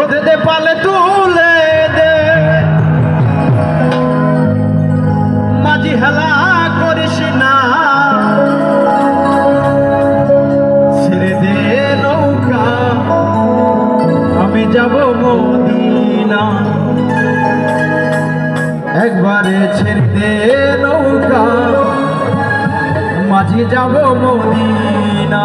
ওদের দে পালে তুলে দে। মাঝি হেলা করিস না। ছেড়ে নৌকা, আমি যাব মদিনা। একবারে ছেড়ে নৌকা, মাঝি যাব মদিনা।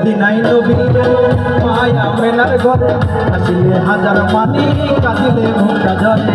মদিনাই নবী মায়া মেলার ঘরে আসিলে হাজার মানি কাঁদিলে মুখটা জলে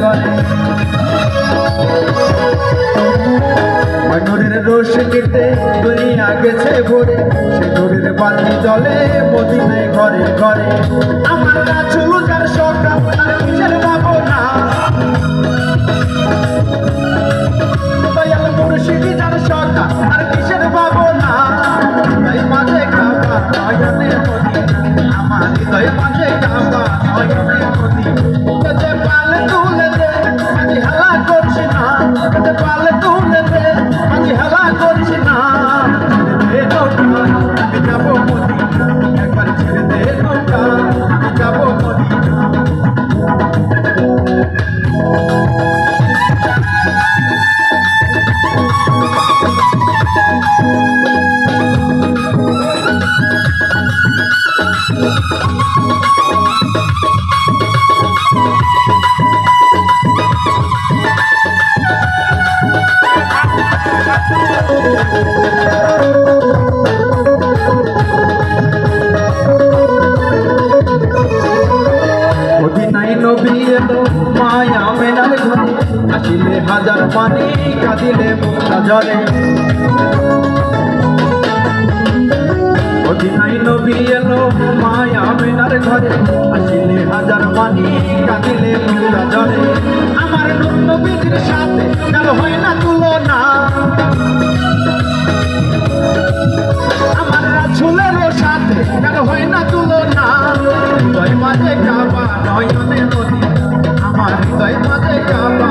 দুনিয়ায় ঘরে ঘরে নূরের রোশনীতে দুনিয়া গেছে ভরে সেই নূরের বাতি জলে, মদিনায় ঘরে ঘরে। আমার রাজুল যার সকাল তার কিসের ভাবনা? দয়াল আর কিসের ভাবনা? তাই মাঝে মদিনা আমার হৃদয় যে পালে তুলে দে আমি হালা করছি না। পানি কাঁদিলে মুখটা জলে। মদিনাই নবী এলো মায়া মেনার ঘরে, আসিলে হাজার পানি কাঁদিলে মুখটা জলে। আমার নবীর সাথে কারও হয় না তুলনা। আমার রাসূলের সাথে কারও হয় না তুলনা। হৃদয় মাঝে কাবা, নয়নে মদিনা আমার হৃদয় মাঝে কাবা